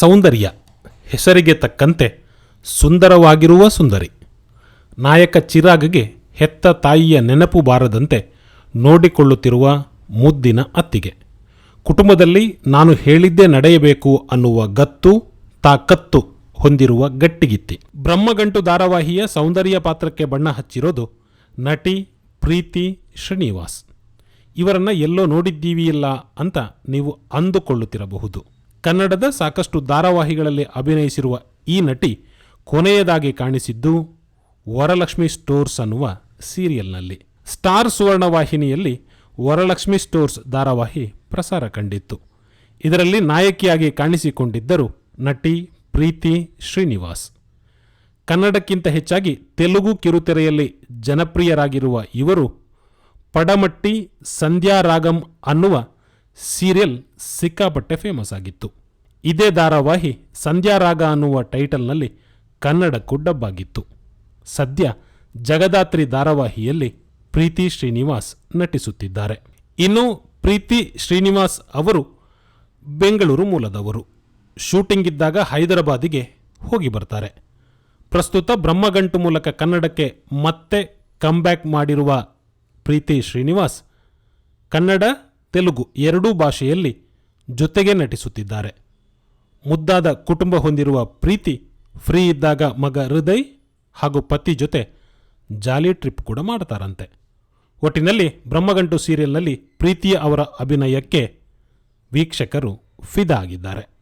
ಸೌಂದರ್ಯ, ಹೆಸರಿಗೆ ತಕ್ಕಂತೆ ಸುಂದರವಾಗಿರುವ ಸುಂದರಿ. ನಾಯಕ ಚಿರಾಗ್ಗೆ ಹೆತ್ತ ತಾಯಿಯ ನೆನಪು ಬಾರದಂತೆ ನೋಡಿಕೊಳ್ಳುತ್ತಿರುವ ಮುದ್ದಿನ ಅತ್ತಿಗೆ. ಕುಟುಂಬದಲ್ಲಿ ನಾನು ಹೇಳಿದ್ದೇ ನಡೆಯಬೇಕು ಅನ್ನುವ ಗತ್ತು, ತಾಕತ್ತು ಹೊಂದಿರುವ ಗಟ್ಟಿಗಿತ್ತಿ. ಬ್ರಹ್ಮಗಂಟು ಧಾರಾವಾಹಿಯ ಸೌಂದರ್ಯ ಪಾತ್ರಕ್ಕೆ ಬಣ್ಣ ಹಚ್ಚಿರೋದು ನಟಿ ಪ್ರೀತಿ ಶ್ರೀನಿವಾಸ್. ಇವರನ್ನು ಎಲ್ಲೋ ನೋಡಿದ್ದೀವಿಯಲ್ಲ ಅಂತ ನೀವು ಅಂದುಕೊಳ್ಳುತ್ತಿರಬಹುದು. ಕನ್ನಡದ ಸಾಕಷ್ಟು ಧಾರಾವಾಹಿಗಳಲ್ಲಿ ಅಭಿನಯಿಸಿರುವ ಈ ನಟಿ ಕೊನೆಯದಾಗಿ ಕಾಣಿಸಿದ್ದು ವರಲಕ್ಷ್ಮಿ ಸ್ಟೋರ್ಸ್ ಅನ್ನುವ ಸೀರಿಯಲ್ನಲ್ಲಿ. ಸ್ಟಾರ್ ಸುವರ್ಣವಾಹಿನಿಯಲ್ಲಿ ವರಲಕ್ಷ್ಮಿ ಸ್ಟೋರ್ಸ್ ಧಾರಾವಾಹಿ ಪ್ರಸಾರ ಕಂಡಿತ್ತು. ಇದರಲ್ಲಿ ನಾಯಕಿಯಾಗಿ ಕಾಣಿಸಿಕೊಂಡಿದ್ದರು ನಟಿ ಪ್ರೀತಿ ಶ್ರೀನಿವಾಸ್. ಕನ್ನಡಕ್ಕಿಂತ ಹೆಚ್ಚಾಗಿ ತೆಲುಗು ಕಿರುತೆರೆಯಲ್ಲಿ ಜನಪ್ರಿಯರಾಗಿರುವ ಇವರು ಪಡಮಟ್ಟಿ, ಸಂಧ್ಯಾ ರಾಗಂ ಅನ್ನುವ ಸೀರಿಯಲ್ ಸಿಕ್ಕಾಪಟ್ಟೆ ಫೇಮಸ್ ಆಗಿತ್ತು. ಇದೇ ಧಾರಾವಾಹಿ ಸಂಧ್ಯಾ ರಾಗ ಅನ್ನುವ ಟೈಟಲ್ನಲ್ಲಿ ಕನ್ನಡಕ್ಕೂ ಡಬ್ಬಾಗಿತ್ತು ಸದ್ಯ ಜಗದಾತ್ರಿ ಧಾರಾವಾಹಿಯಲ್ಲಿ ಪ್ರೀತಿ ಶ್ರೀನಿವಾಸ್ ನಟಿಸುತ್ತಿದ್ದಾರೆ. ಇನ್ನು ಪ್ರೀತಿ ಶ್ರೀನಿವಾಸ್ ಅವರು ಬೆಂಗಳೂರು ಮೂಲದವರು. ಶೂಟಿಂಗ್ ಇದ್ದಾಗ ಹೈದರಾಬಾದಿಗೆ ಹೋಗಿ ಬರ್ತಾರೆ. ಪ್ರಸ್ತುತ ಬ್ರಹ್ಮಗಂಟು ಮೂಲಕ ಕನ್ನಡಕ್ಕೆ ಮತ್ತೆ ಕಮ್ಬ್ಯಾಕ್ ಮಾಡಿರುವ ಪ್ರೀತಿ ಶ್ರೀನಿವಾಸ್ ಕನ್ನಡ ತೆಲುಗು ಎರಡೂ ಭಾಷೆಯಲ್ಲಿ ಜೊತೆಗೆ ನಟಿಸುತ್ತಿದ್ದಾರೆ. ಮುದ್ದಾದ ಕುಟುಂಬ ಹೊಂದಿರುವ ಪ್ರೀತಿ, ಫ್ರೀ ಇದ್ದಾಗ ಮಗ ಹೃದಯ್ ಹಾಗೂ ಪತಿ ಜೊತೆ ಜಾಲಿ ಟ್ರಿಪ್ ಕೂಡ ಮಾಡ್ತಾರಂತೆ. ಒಟ್ಟಿನಲ್ಲಿ ಬ್ರಹ್ಮಗಂಟು ಸೀರಿಯಲ್ನಲ್ಲಿ ಪ್ರೀತಿಯ ಅವರ ಅಭಿನಯಕ್ಕೆ ವೀಕ್ಷಕರು ಫಿದಾ ಆಗಿದ್ದಾರೆ